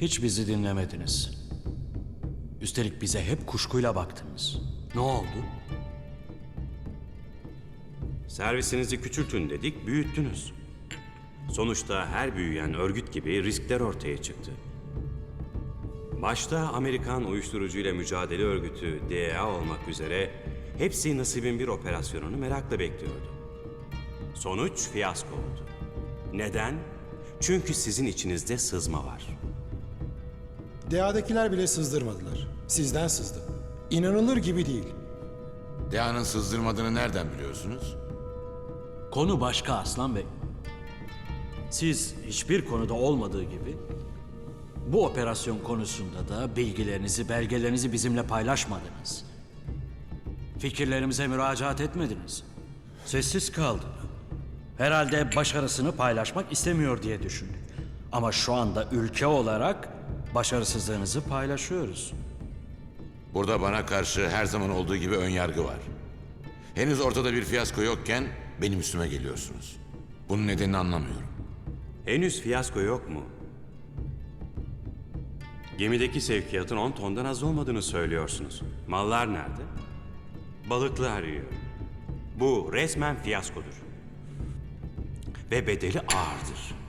Hiç bizi dinlemediniz. Üstelik bize hep kuşkuyla baktınız. Ne oldu? Servisinizi küçültün dedik, büyüttünüz. Sonuçta her büyüyen örgüt gibi riskler ortaya çıktı. Başta Amerikan Uyuşturucuyla Mücadele Örgütü DEA olmak üzere hepsi nasibin bir operasyonunu merakla bekliyordu. Sonuç fiyasko oldu. Neden? Çünkü sizin içinizde sızma var. DA'dakiler bile sızdırmadılar. Sizden sızdı. İnanılır gibi değil. Dea'nın sızdırmadığını nereden biliyorsunuz? Konu başka Aslan Bey. Siz hiçbir konuda olmadığı gibi bu operasyon konusunda da bilgilerinizi, belgelerinizi bizimle paylaşmadınız. Fikirlerimize müracaat etmediniz. Sessiz kaldık. Herhalde başarısını paylaşmak istemiyor diye düşündük. Ama şu anda ülke olarak başarısızlığınızı paylaşıyoruz. Burada bana karşı her zaman olduğu gibi ön yargı var. Henüz ortada bir fiyasko yokken benim üstüme geliyorsunuz. Bunun nedenini anlamıyorum. Henüz fiyasko yok mu? Gemideki sevkiyatın 10 tondan az olmadığını söylüyorsunuz. Mallar nerede? Balıklar yiyor. Bu resmen fiyaskodur. Ve bedeli ağırdır.